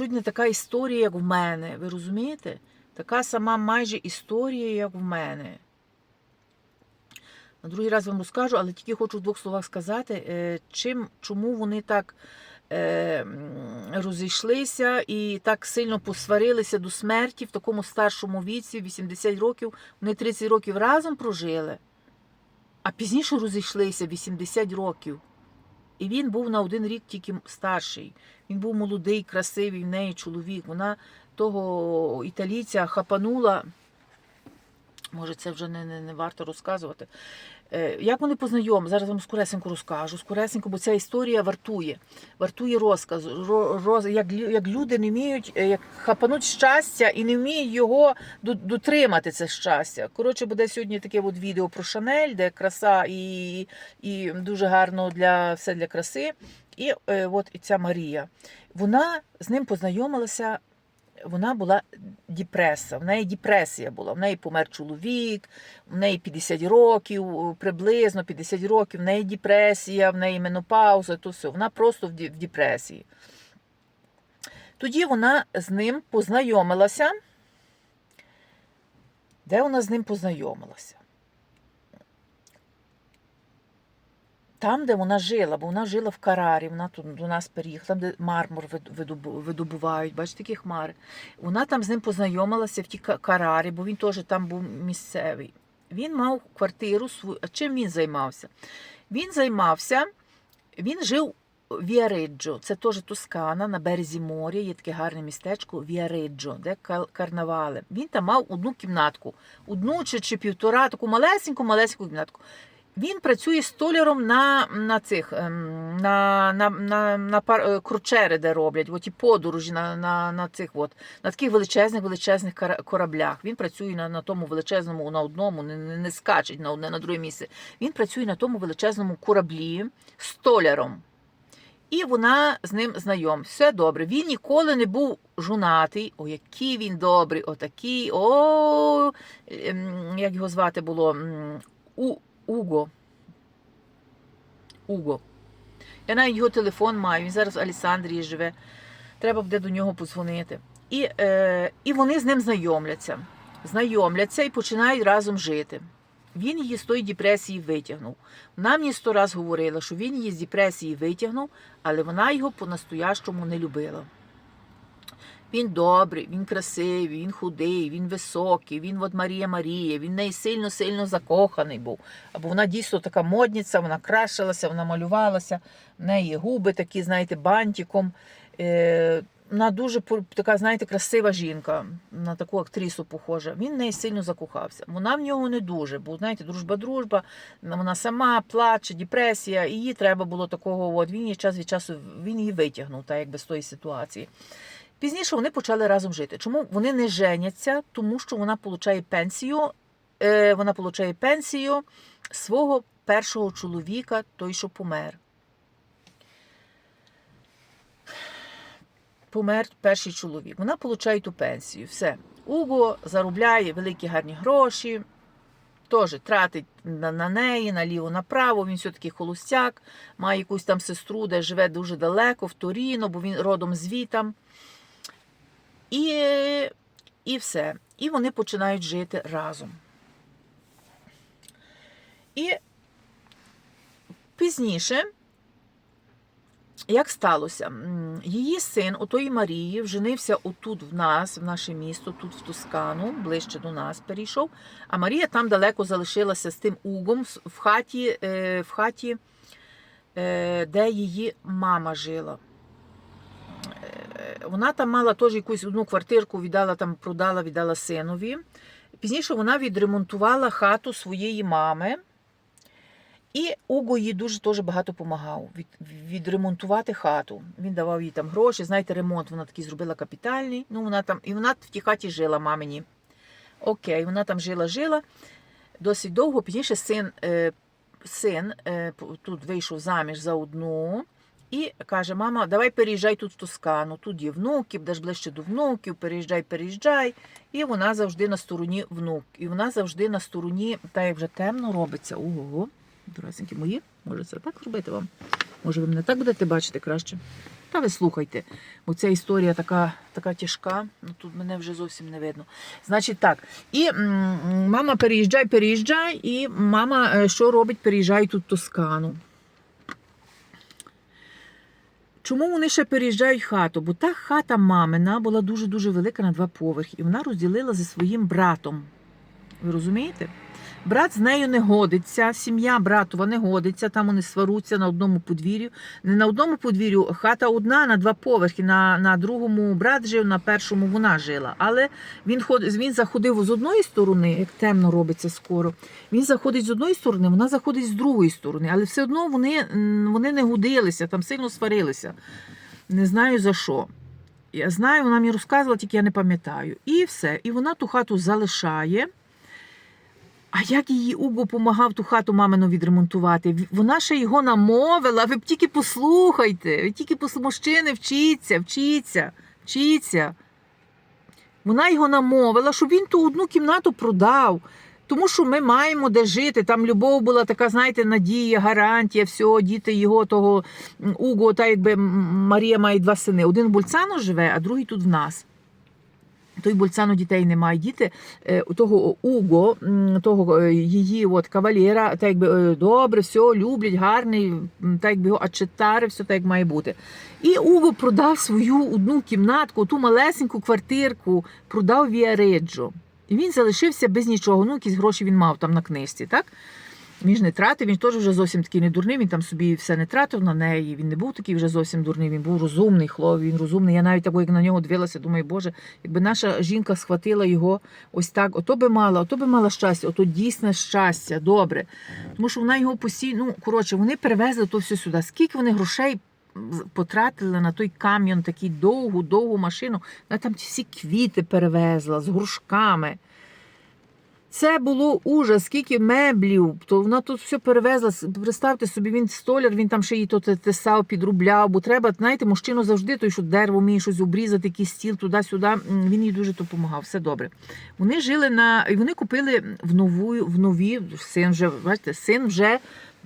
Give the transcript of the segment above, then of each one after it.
чуть не така історія, як в мене. Ви розумієте? Така сама майже історія, як в мене. На другий раз вам розкажу, але тільки хочу в двох словах сказати, е, чим, чому вони так е, розійшлися і так сильно посварилися до смерті в такому старшому віці, 80 років. Вони 30 років разом прожили, а пізніше розійшлися 80 років. І він був на один рік тільки старший. Він був молодий, красивий, в неї чоловік. Вона того італійця хапанула. Може, це вже не, не, не варто розказувати. Е, як вони познайомі? Зараз вам скоресенько розкажу. Скоресенько, бо ця історія вартує. Вартує розказ. Роз, як, як люди не вміють, е, як хапануть щастя і не вміють його дотримати, це щастя. Коротше, буде сьогодні таке от відео про Шанель, де краса і, і дуже гарно для все для краси. І е, от і ця Марія. Вона з ним познайомилася. Вона була депреса, в неї депресія була. В неї помер чоловік, в неї 50 років, приблизно 50 років, в неї депресія, в неї менопауза, то все. Вона просто в депресії. Тоді вона з ним познайомилася. Де вона з ним познайомилася? Там, де вона жила, бо вона жила в Карарі, вона тут до нас переїхала, там, де мармур видобувають, бачите, такі хмари. Вона там з ним познайомилася в тій Карарі, бо він теж там був місцевий. Він мав квартиру свою. А чим він займався? Він займався, він жив Віариджо, це теж Тоскана на березі моря, є таке гарне містечко Віариджо, де карнавали. Він там мав одну кімнатку, одну чи, чи півтора, таку малесеньку, малесеньку кімнатку. Він працює столяром на, на цих ем, на, на, на, на пар, е, кручери, де роблять, от і подорожі на, на, на цих от, на таких величезних величезних кораблях. Він працює на, на тому величезному, на одному, не, не, не скачить на одне на друге місце. Він працює на тому величезному кораблі столяром. І вона з ним знайом. Все добре. Він ніколи не був жонатий. О, який він добрий, отакий. О, ем, як його звати було? У, Уго. Уго. Я навіть його телефон маю. Він зараз в Алісандрії живе. Треба буде до нього подзвонити. І, е, і вони з ним знайомляться. Знайомляться і починають разом жити. Він її з тої депресії витягнув. Вона мені сто раз говорила, що він її з депресії витягнув, але вона його по-настоящому не любила. Він добрий, він красивий, він худий, він високий, він от Марія Марія, він в неї сильно-сильно закоханий був. Або вона дійсно така модниця, вона крашилася, вона малювалася, в неї губи такі, знаєте, бантиком. Е, вона дуже така, знаєте, красива жінка, на таку актрису похожа. Він в неї сильно закохався. Вона в нього не дуже, бо знаєте, дружба-дружба, вона сама плаче, депресія, і їй треба було такого. От він її час від часу він її витягнув, так якби з тої ситуації. Пізніше вони почали разом жити. Чому вони не женяться? Тому що вона отримує пенсію. Е, вона отримує пенсію свого першого чоловіка, той, що помер. Помер перший чоловік. Вона отримує ту пенсію. Все. Уго заробляє великі гарні гроші, теж тратить на, на неї, наліво, направо. Він все-таки холостяк, має якусь там сестру, де живе дуже далеко, в Торіно, бо він родом звітам. І, і все. І вони починають жити разом. І пізніше, як сталося, її син, у тої Марії, вженився отут в нас, в наше місто, тут в Тоскану, ближче до нас перейшов. А Марія там далеко залишилася з тим угом в хаті, е, в хаті е, де її мама жила. Вона там мала теж якусь одну квартирку, віддала там, продала, віддала синові. Пізніше вона відремонтувала хату своєї мами. І Уго їй дуже теж багато допомагав від, відремонтувати хату. Він давав їй там гроші. Знаєте, ремонт вона такий зробила капітальний. Ну, вона там, і вона в тій хаті жила мамині. Окей, вона там жила, жила досить довго. Пізніше син, е, син е, тут вийшов заміж за одну. І каже: мама, давай переїжджай тут в Тоскану. Тут є внуки, будеш ближче до внуків, переїжджай, переїжджай. І вона завжди на стороні внук. І вона завжди на стороні, та як вже темно робиться. Ого, доросенькі мої, може це так зробити вам? Може, ви мене так будете бачити краще? Та ви слухайте, бо ця історія така, така тяжка, ну тут мене вже зовсім не видно. Значить так, і м, мама переїжджай, переїжджай, і мама е, що робить? Переїжджає тут в Тоскану. Чому вони ще переїжджають хату? Бо та хата мамина була дуже-дуже велика на два поверхи, і вона розділила зі своїм братом. Ви розумієте? Брат з нею не годиться, сім'я братова не годиться, там вони сваруться на одному подвір'ю. Не на одному подвір'ю, хата одна на два поверхи. На, на другому брат жив, на першому вона жила. Але він ход, він заходив з одної сторони, як темно робиться скоро. Він заходить з одної сторони, вона заходить з другої сторони. Але все одно вони, вони не годилися, там сильно сварилися. Не знаю за що. Я знаю, вона мені розказувала, тільки я не пам'ятаю. І все. І вона ту хату залишає. А як її Уго допомагав ту хату мамину відремонтувати? Вона ще його намовила. Ви б тільки послухайте, ви тільки пос... мужчини, вчіться, вчіться, вчіться. Вона його намовила, щоб він ту одну кімнату продав. Тому що ми маємо де жити. Там любов була така, знаєте, надія, гарантія, всього, діти його того Уго, та якби Марія має два сини. Один в Больцано живе, а другий тут в нас. Той Больцано дітей немає. Діти е, у того Уго, того е, її от кавалєра, так якби е, добре, все люблять, гарний, так якби його ачетари, все так як має бути. І Уго продав свою одну кімнатку, ту малесеньку квартирку, продав Віареджо. І він залишився без нічого. Ну, якісь гроші він мав там на книжці, так? Він ж не тратив, він теж вже зовсім такий не дурний, він там собі все не тратив на неї. Він не був такий вже зовсім дурний, він був розумний хлоп, він розумний. Я навіть так, як на нього дивилася, думаю, Боже, якби наша жінка схватила його ось так, ото би мала, ото би мала щастя, ото дійсне щастя, добре. Тому що вона його постійно, ну коротше, вони перевезли то все сюди. Скільки вони грошей потратили на той кам'ян, такий довгу, довгу машину, вона там всі квіти перевезла з грушками. Це було ужас, скільки меблів, то вона тут все перевезла. Представте собі, він столяр, він там ще її то те- тесав, підробляв, бо треба, знаєте, мужчину завжди той, що дерево вміє щось обрізати, якийсь стіл туди-сюди. Він їй дуже допомагав, все добре. Вони жили на і вони купили в нову, в нові син вже, бачите, син вже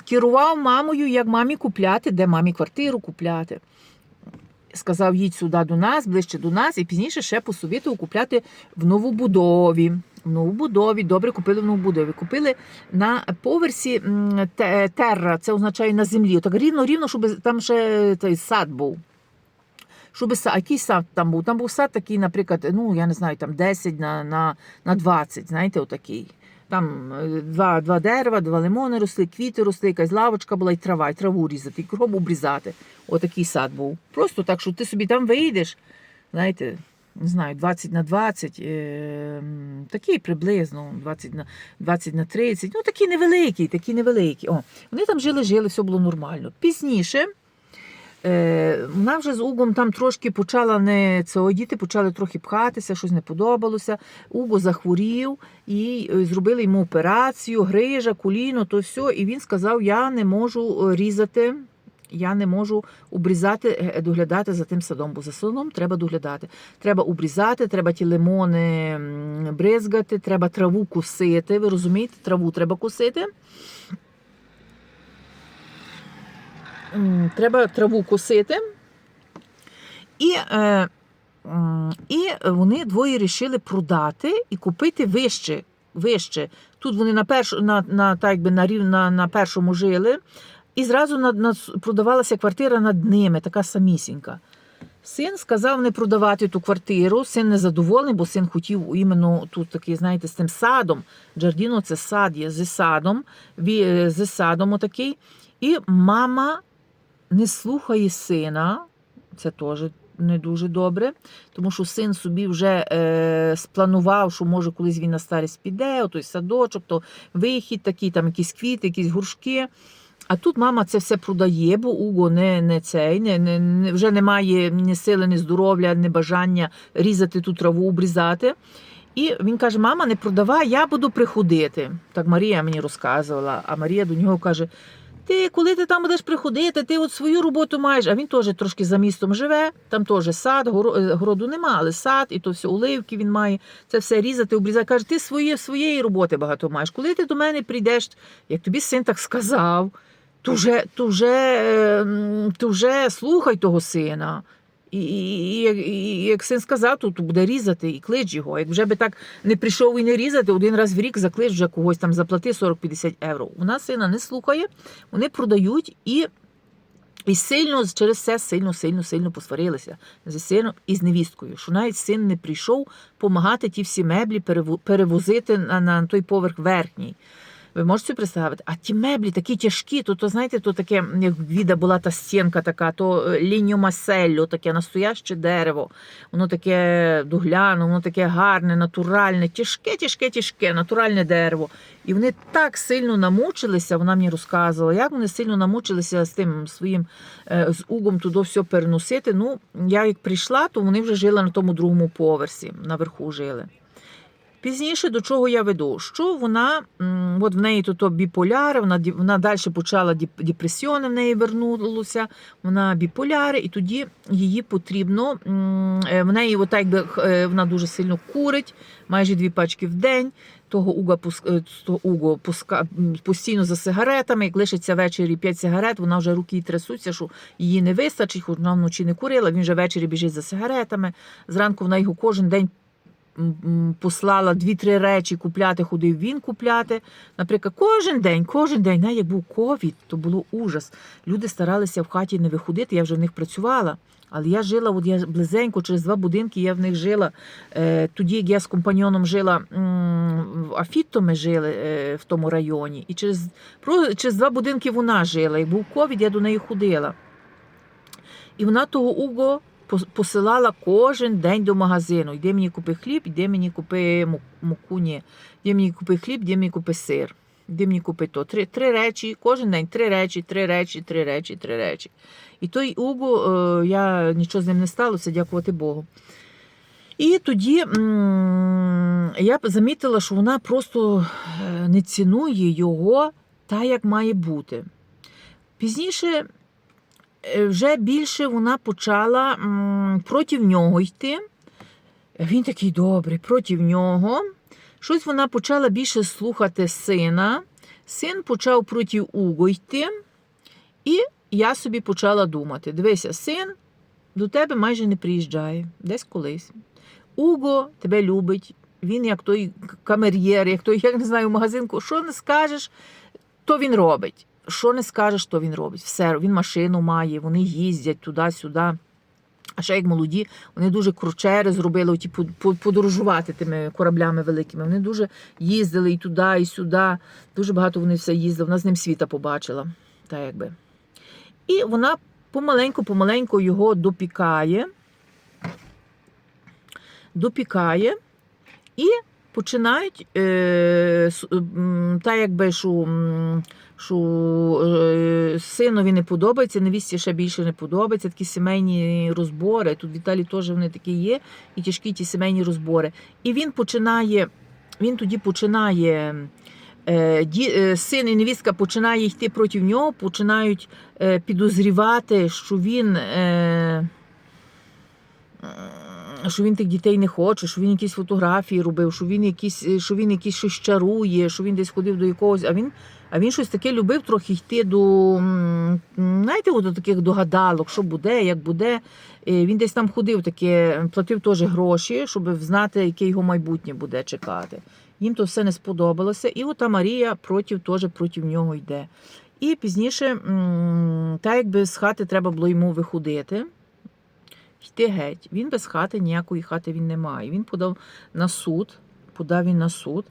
керував мамою, як мамі купляти, де мамі квартиру купляти. Сказав, їдь сюди до нас, ближче до нас, і пізніше ще посовітував купляти в новобудові. В новобудові, добре купили в новобудові. Купили на поверсі терра, це означає на землі. Так рівно-рівно, щоб там ще той сад був. Щоб са- а який сад там був? Там був сад такий, наприклад, ну я не знаю, там 10 на, на, на 20, знаєте, отакий. Там е, два, два дерева, два лимони росли, квіти росли, якась лавочка була і трава, і траву різати, і кругом обрізати. Отакий сад був. Просто так, що ти собі там вийдеш, знаєте, не знаю, 20 на 20, е, такий приблизно, 20 на, 20 на 30, ну такий невеликий, такий невеликий. О, вони там жили, жили, все було нормально. Пізніше. Е, вона вже з Угом там трошки почала не цього, діти почали трохи пхатися, щось не подобалося. Уго захворів і е, зробили йому операцію, грижа, коліно, то все. І він сказав: Я не можу е, різати. Я не можу обрізати, е, доглядати за тим садом, бо за садом треба доглядати. Треба обрізати, треба ті лимони бризгати, треба траву косити. Ви розумієте, траву треба косити. Треба траву косити. І, е, і вони двоє рішили продати і купити вище. вище. Тут вони на, перш, на, на, так якби на, на, на першому жили, і зразу над, над, продавалася квартира над ними, така самісінька. Син сказав не продавати ту квартиру. Син не задоволений, бо син хотів іменно тут такий, знаєте, з тим садом. Джардіно це сад є зі садом, ві- з садом отакий. І мама не слухає сина, це теж не дуже добре, тому що син собі вже е, спланував, що може колись він на старість піде, той садочок, то вихід такий, там якісь квіти, якісь горшки. А тут мама це все продає, бо Уго не, не цей, не, не, вже немає ні сили, ні здоров'я, ні бажання різати ту траву, обрізати. І він каже: Мама, не продавай, я буду приходити. Так Марія мені розказувала. А Марія до нього каже: Ти коли ти там будеш приходити, ти от свою роботу маєш. А він теж трошки за містом живе, там теж сад, е, городу нема, але сад, і то все оливки він має. Це все різати, обрізати. Каже, ти своє, своєї роботи багато маєш. Коли ти до мене прийдеш, як тобі син так сказав. Вже, вже, е, вже слухай того сина. І, і, і, як- син сказав, то, буде різати і клич його. Як вже би так не прийшов і не різати, один раз в рік заклич вже когось там заплати 40-50 євро. Вона сина не слухає, вони продають і, і сильно через це сильно, сильно, сильно посварилися зі сином і з невісткою, що навіть син не прийшов допомагати ті всі меблі перевозити на, на той поверх верхній. Ви можете собі представити? А ті меблі такі тяжкі, то, то знаєте, то таке, як віда була та стінка така, то е, ліньо маселло, таке настояще дерево. Воно таке дугляне, воно таке гарне, натуральне, тяжке, тяжке, тяжке, натуральне дерево. І вони так сильно намучилися, вона мені розказувала, як вони сильно намучилися з тим своїм е, з угом туди все переносити. Ну, я як прийшла, то вони вже жили на тому другому поверсі, наверху жили. Пізніше до чого я веду? Що вона, от в неї тут біполяри, вона, вона далі почала депресіони, в неї вернулося, вона біполяри, і тоді її потрібно, е, в неї от так би, х- е, вона дуже сильно курить, майже дві пачки в день. Того Уга е, того Уго пуска, постійно за сигаретами, як лишиться ввечері 5 сигарет, вона вже руки трясуться, що її не вистачить, хоч вона вночі не курила, він вже ввечері біжить за сигаретами. Зранку вона його кожен день послала дві-три речі купляти, ходив він купляти. Наприклад, кожен день, кожен день, навіть як був ковід, то було ужас. Люди старалися в хаті не виходити, я вже в них працювала. Але я жила, от я близенько, через два будинки я в них жила. Е, тоді, як я з компаньоном жила в Афітто, ми жили е, в тому районі. І через, через два будинки вона жила. Як був ковід, я до неї ходила. І вона того Уго посилала кожен день до магазину. Йди мені купи хліб, йди мені купи му- муку, ні. Йди мені купи хліб, йди мені купи сир. Йди мені купи то. Три, три речі, кожен день три речі, три речі, три речі, три речі. І той Уго, е, я нічого з ним не сталося, дякувати Богу. І тоді я замітила, що вона просто е, не цінує його так, як має бути. Пізніше вже більше вона почала проти нього йти. Він такий добрий, проти нього. Щось вона почала більше слухати сина. Син почав проти Уго йти. І я собі почала думати: дивися, син до тебе майже не приїжджає, десь колись. Уго тебе любить, він як той камер'єр, як той, я не знаю, магазинку, що не скажеш, то він робить. Що не скажеш, то він робить. Все, він машину має, вони їздять туди-сюди. А ще як молоді, вони дуже кручери зробили оті по- по- подорожувати тими кораблями великими. Вони дуже їздили і туди, і сюди. Дуже багато вони все їздили. Вона з ним світа побачила. Та якби. І вона помаленьку-помаленьку його допікає, допікає і починають е, та якби що, що е, синові не подобається, невісті ще більше не подобається. Такі сімейні розбори. Тут в Італії теж вони такі є, і тяжкі ті сімейні розбори. І він починає, він тоді починає. е, е, Син і невістка починає йти проти нього, починають підозрівати, що він, що він тих дітей не хоче, що він якісь фотографії робив, що він якісь, що він якісь щось чарує, що він десь ходив до якогось. А він, а він щось таке любив трохи йти до, знаєте, от до таких догадалок, що буде, як буде. Він десь там ходив, таке, платив теж гроші, щоб знати, яке його майбутнє буде чекати. Їм то все не сподобалося. І ота Марія проти, теж проти нього йде. І пізніше, так якби з хати треба було йому виходити, йти геть. Він без хати, ніякої хати він не має. Він подав на суд, подав він на суд,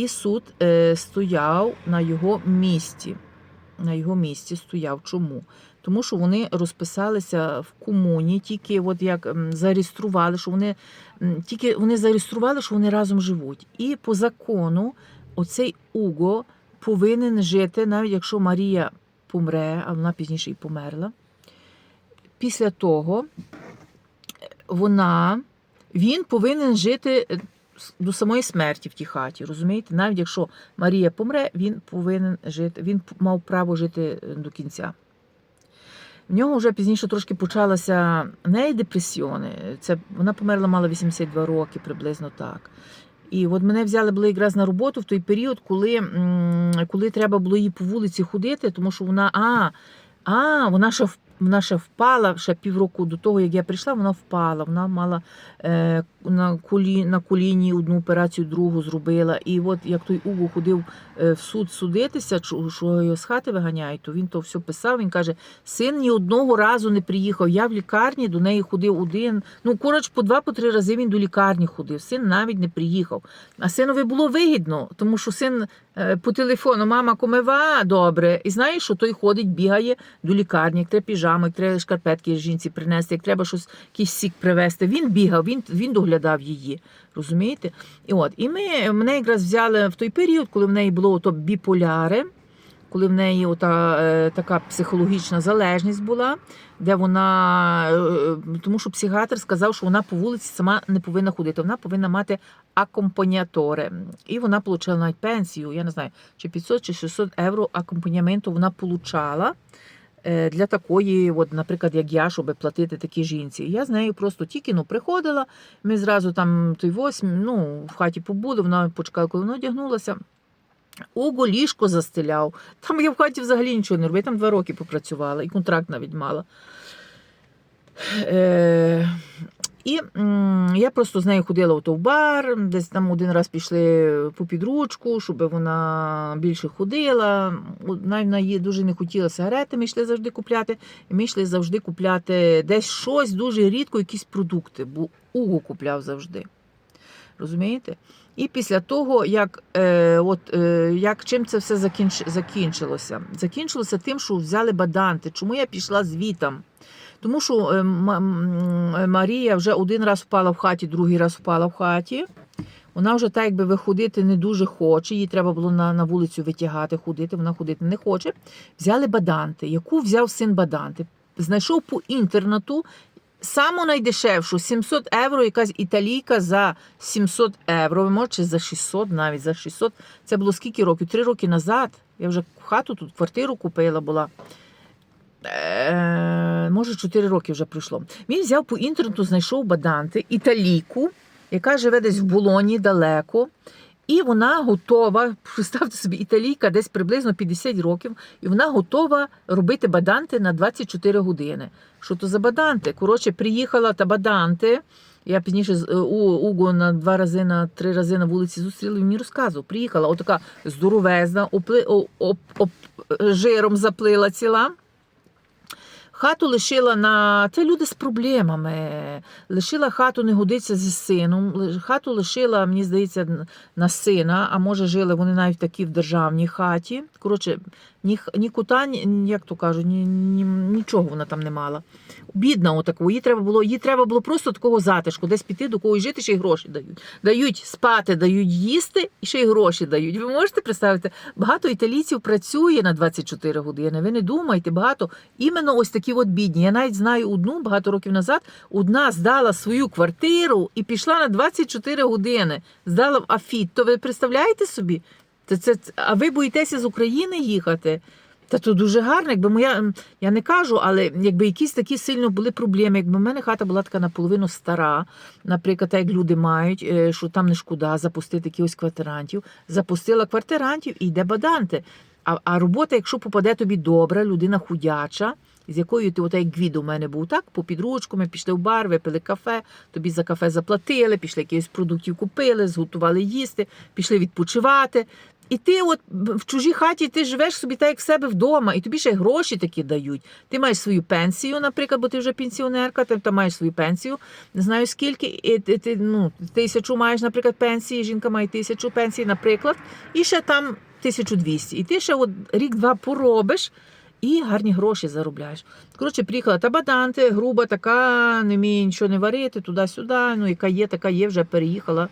і суд е, стояв на його місці. На його місці стояв. Чому? Тому що вони розписалися в комуні, тільки от як зареєстрували, що вони тільки вони зареєстрували, що вони разом живуть. І по закону оцей Уго повинен жити, навіть якщо Марія помре, а вона пізніше і померла. Після того вона, він повинен жити е, до самої смерті в тій хаті. Розумієте? Навіть якщо Марія помре, він повинен жити, він мав право жити е, до кінця. В нього вже пізніше трошки почалася неї депресіони. Це вона померла, мала 82 роки, приблизно так. І от мене взяли були якраз на роботу в той період, коли, коли треба було їй по вулиці ходити, тому що вона. А, а вона ще вона ще впала ще півроку до того, як я прийшла, вона впала. Вона мала е, на, колі, на коліні одну операцію, другу зробила. І от як той Уго ходив е, в суд судитися, що його з хати виганяють, то він то все писав. Він каже: син ні одного разу не приїхав. Я в лікарні до неї ходив один. Ну, коротше, по два, по три рази він до лікарні ходив. Син навіть не приїхав. А синові було вигідно, тому що син по телефону, мама комива, добре. І знаєш, що той ходить, бігає до лікарні, як треба піжами, як треба шкарпетки жінці принести, як треба щось, якийсь сік привезти. Він бігав, він, він доглядав її. Розумієте? І от, і ми мене якраз взяли в той період, коли в неї було ото біполяри, коли в неї ота, е, така психологічна залежність була, де вона, е, тому що психіатр сказав, що вона по вулиці сама не повинна ходити, вона повинна мати акомпаніатори. І вона отримала навіть пенсію, я не знаю, чи 500 чи 600 євро акомпаніаменту вона отримала. Для такої, от, наприклад, як я, щоб платити такій жінці. Я з нею просто тільки ну, приходила. Ми зразу там той восьм, ну, в хаті побули, вона почекала, коли вона одягнулася. Ого ліжко застеляв. Там я в хаті взагалі нічого не робила. Там два роки попрацювала і контракт навіть мала. Е, і я просто з нею ходила в бар, десь там один раз пішли по підручку, щоб вона більше ходила. Вона її дуже не хотіла сигарети, ми йшли завжди купляти. І ми йшли завжди купляти десь щось дуже рідко, якісь продукти, бо Уго купляв завжди. Розумієте? І після того, як, е, от, е, як чим це все закінч, закінчилося? Закінчилося тим, що взяли баданти. Чому я пішла звітом? Тому що е, Марія вже один раз впала в хаті, другий раз впала в хаті. Вона вже так якби виходити не дуже хоче. Їй треба було на, на вулицю витягати, ходити. Вона ходити не хоче. Взяли баданти. Яку взяв син баданти? Знайшов по інтернету саму найдешевшу 700 євро, якась італійка за 700 євро. Ви можете за 600 навіть за 600. Це було скільки років? Три роки назад. Я вже хату тут, квартиру купила була. Е, може, 4 роки вже пройшло. Він взяв по інтернету, знайшов баданти, італійку, яка живе десь в Болоні далеко. І вона готова, представте собі, італійка десь приблизно 50 років, і вона готова робити баданти на 24 години. Що то за баданти? Коротше, приїхала та баданти. Я пізніше з- у Уго на два рази, на три рази на вулиці зустріла, він мені розказував. Приїхала, отака здоровезна, опли, о- оп, оп, жиром заплила ціла. Хату лишила на це люди з проблемами. Лишила хату, не годиться зі сином. Хату лишила, мені здається, на сина, а може жили вони навіть такі в державній хаті. Коротше, ні, ні кута, ні, як то кажуть, ні, ні, нічого вона там не мала. Бідна отакого. Їй треба було, їй треба було просто такого затишку, десь піти до когось жити, ще й гроші дають. Дають спати, дають їсти і ще й гроші дають. Ви можете представити? Багато італійців працює на 24 години. Ви не думайте, багато іменно ось такі от бідні. Я навіть знаю одну багато років назад. Одна здала свою квартиру і пішла на 24 години. Здала в Афіт. То ви представляєте собі? Це, це, а ви боїтеся з України їхати? Та то дуже гарно, якби моя, я не кажу, але якби якісь такі сильно були проблеми, якби в мене хата була така наполовину стара, наприклад, як люди мають, е, що там не шкода запустити якихось квартирантів, запустила квартирантів і йде баданти. А, а робота, якщо попаде тобі добра, людина худяча, з якою ти, от як Гвідо у мене був, так, по підручку, ми пішли в бар, випили кафе, тобі за кафе заплатили, пішли якихось продуктів купили, зготували їсти, пішли відпочивати. І ти от в чужій хаті ти живеш собі так, як в себе вдома, і тобі ще й гроші такі дають. Ти маєш свою пенсію, наприклад, бо ти вже пенсіонерка, ти там маєш свою пенсію, не знаю скільки, і ти, ну, тисячу маєш, наприклад, пенсії, жінка має тисячу пенсій, наприклад, і ще там 1200. І ти ще от рік-два поробиш. І гарні гроші заробляєш. Коротше, приїхала та баданти, груба така, не вміє нічого не варити, туди-сюди. Ну, яка є, така є, вже переїхала.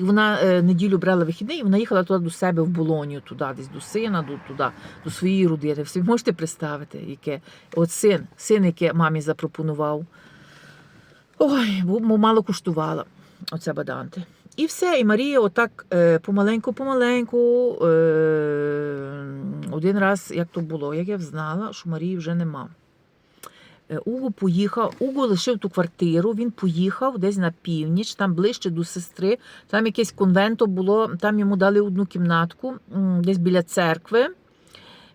І вона е, неділю брала вихідний, і вона їхала туди до себе в Болонію, туди, десь до сина, до, туди, до своєї родини. Ви можете представити, яке от син, син, яке мамі запропонував. Ой, мало куштувала оце баданти. І все, і Марія отак помаленьку-помаленьку. Е, один раз, як то було, як я знала, що Марії вже нема. Е, Уго поїхав, Уго лишив ту квартиру, він поїхав десь на північ, там ближче до сестри. Там якесь конвенто було, там йому дали одну кімнатку, десь біля церкви.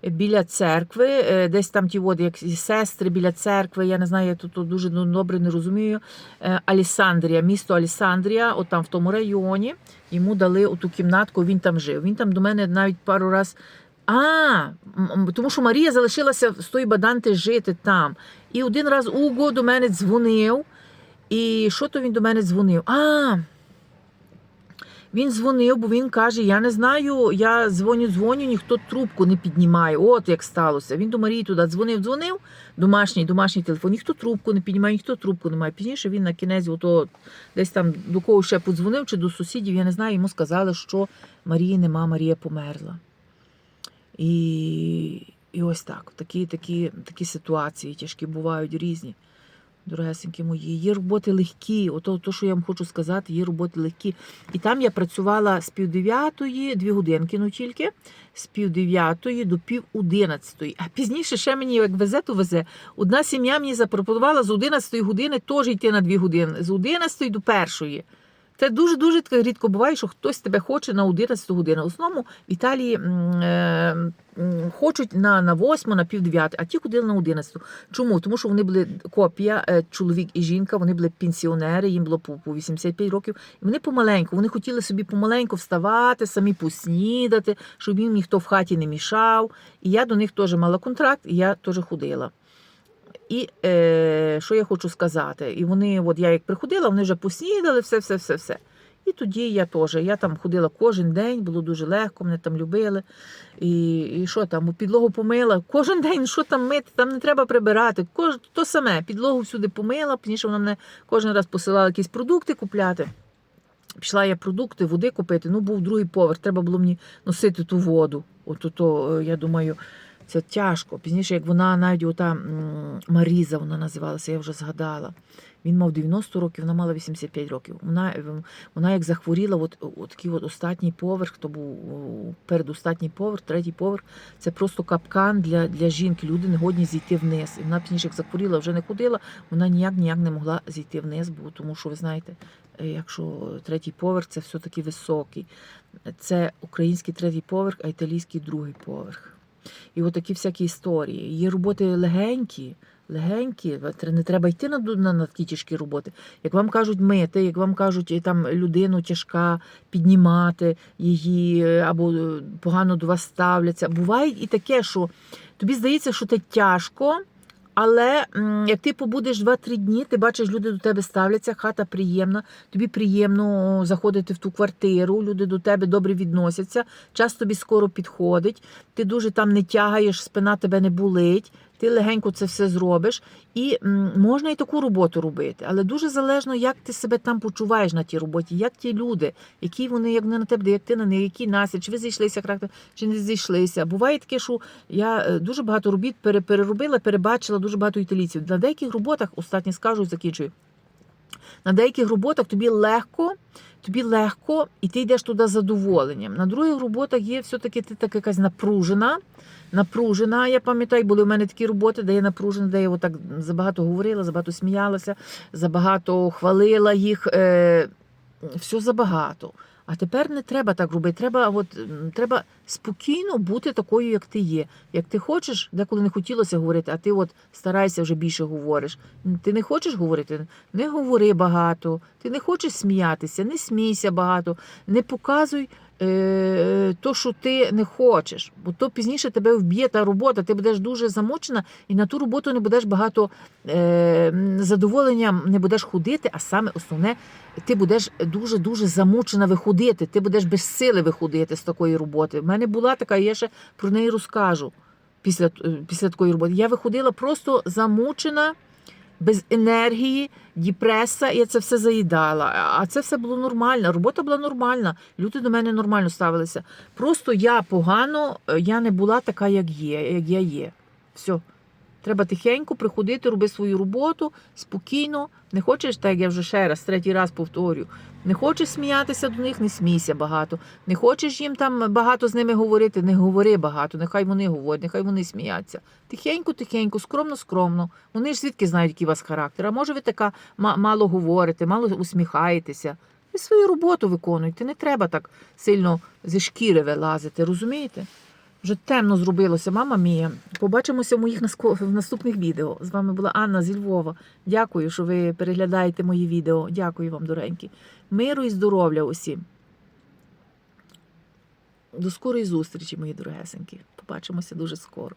Біля церкви, е, десь там ті от, як сестри біля церкви, я не знаю, я тут тут дуже ну, добре не розумію. Е, Алісандрія, місто Алісандрія, от там в тому районі, йому дали оту кімнатку, він там жив. Він там до мене навіть пару раз. А, тому що Марія залишилася з тої баданти жити там. І один раз Уго до мене дзвонив. І що то він до мене дзвонив? А, він дзвонив, бо він каже: Я не знаю, я дзвоню, дзвоню, ніхто трубку не піднімає. От як сталося. Він до Марії туди дзвонив, дзвонив, домашній, домашній телефон, ніхто трубку не піднімає, ніхто трубку не має. Пізніше він на кінець, ото десь там до кого ще подзвонив, чи до сусідів, я не знаю, йому сказали, що Марії нема, Марія померла. І, і ось так. Такі, такі, такі ситуації тяжкі бувають різні. Дорогесенькі мої, є роботи легкі. Ото, то, що я вам хочу сказати, є роботи легкі. І там я працювала з пів дев'ятої, дві годинки, ну тільки, з пів дев'ятої до пів одинадцятої. А пізніше ще мені, як везе, то везе. Одна сім'я мені запропонувала з 11 години теж йти на дві години, з 11 до першої. Це дуже-дуже рідко буває, що хтось тебе хоче на 11 годину. В основному в Італії е, хочуть на, на 8, на пів 9, а ті ходили на 11. Чому? Тому що вони були копія, е, чоловік і жінка, вони були пенсіонери, їм було по, по 85 років. І вони помаленьку, вони хотіли собі помаленьку вставати, самі поснідати, щоб їм ніхто в хаті не мішав. І я до них теж мала контракт, і я теж ходила. І е, що я хочу сказати? І вони, от я як приходила, вони вже поснідали, все, все, все, все. І тоді я теж. Я там ходила кожен день, було дуже легко, мене там любили. І, і що там, підлогу помила. Кожен день, що там мити, там не треба прибирати. Кож, то саме, підлогу всюди помила, пізніше вона мене кожен раз посилала якісь продукти купляти. Пішла я продукти, води купити. Ну, був другий поверх, треба було мені носити ту воду. От то, я думаю, це тяжко. Пізніше, як вона навіть ота Маріза, вона називалася, я вже згадала. Він мав 90 років, вона мала 85 років. Вона, ем, вона як захворіла, от, от такий от останній поверх, то був передостатній поверх, третій поверх. Це просто капкан для, для жінки. Люди не годні зійти вниз. І вона пізніше, як захворіла, вже не ходила, вона ніяк ніяк не могла зійти вниз, бо тому що ви знаєте, е, якщо третій поверх це все-таки високий. Це український третій поверх, а італійський другий поверх. І отакі всякі історії. Є роботи легенькі, легенькі, не треба йти на, на, на такі тяжкі роботи. Як вам кажуть мити, як вам кажуть там людину тяжка піднімати її е, або е, погано до вас ставляться. Буває і таке, що тобі здається, що це тяжко. Але як ти побудеш 2-3 дні, ти бачиш, люди до тебе ставляться, хата приємна, тобі приємно заходити в ту квартиру, люди до тебе добре відносяться, час тобі скоро підходить, ти дуже там не тягаєш, спина тебе не болить, ти легенько це все зробиш. І можна і таку роботу робити, але дуже залежно, як ти себе там почуваєш на тій роботі, як ті люди, які вони як не на тебе, як ти на них, які насід, чи ви зійшлися характер, чи не зійшлися. Буває таке, що я е, дуже багато робіт переробила, перебачила дуже багато італійців. На деяких роботах, останнє скажу, закінчую. На деяких роботах тобі легко, тобі легко, і ти йдеш туди з задоволенням. На других роботах є все-таки ти так якась напружена. Напружена, я пам'ятаю, були в мене такі роботи, де я напружена, де я отак забагато говорила, забагато сміялася, забагато хвалила їх. Е, все забагато. А тепер не треба так робити. Треба, от, треба спокійно бути такою, як ти є. Як ти хочеш, деколи не хотілося говорити, а ти от старайся вже більше говориш. Ти не хочеш говорити, не говори багато. Ти не хочеш сміятися, не смійся багато, не показуй то, що ти не хочеш. Бо то пізніше тебе вб'є та робота, ти будеш дуже замучена, і на ту роботу не будеш багато е, задоволення, не будеш ходити, а саме основне, ти будеш дуже-дуже замучена виходити, ти будеш без сили виходити з такої роботи. В мене була така, я ще про неї розкажу після, е, після такої роботи. Я виходила просто замучена, без енергії, діпреса, я це все заїдала. А це все було нормально. Робота була нормальна. Люди до мене нормально ставилися. Просто я погано, е, я не була така, як є, як я є. Все. Треба тихенько приходити, роби свою роботу спокійно. Не хочеш, так я вже ще раз, третій раз повторю. Не хочеш сміятися до них, не смійся багато. Не хочеш їм там багато з ними говорити, не говори багато. Нехай вони говорять, нехай вони сміються. Тихенько, тихенько, скромно, скромно. Вони ж звідки знають, який у вас характер. А може ви така ма- мало говорите, мало усміхаєтеся. Ви свою роботу виконуйте. Не треба так сильно зі шкіри вилазити, розумієте? Вже темно зробилося, мама мія. Побачимося в моїх наступних відео. З вами була Анна зі Львова. Дякую, що ви переглядаєте мої відео. Дякую вам, доренькі. Миру і здоров'я усім. До скорої зустрічі, мої дорогесенькі. Побачимося дуже скоро.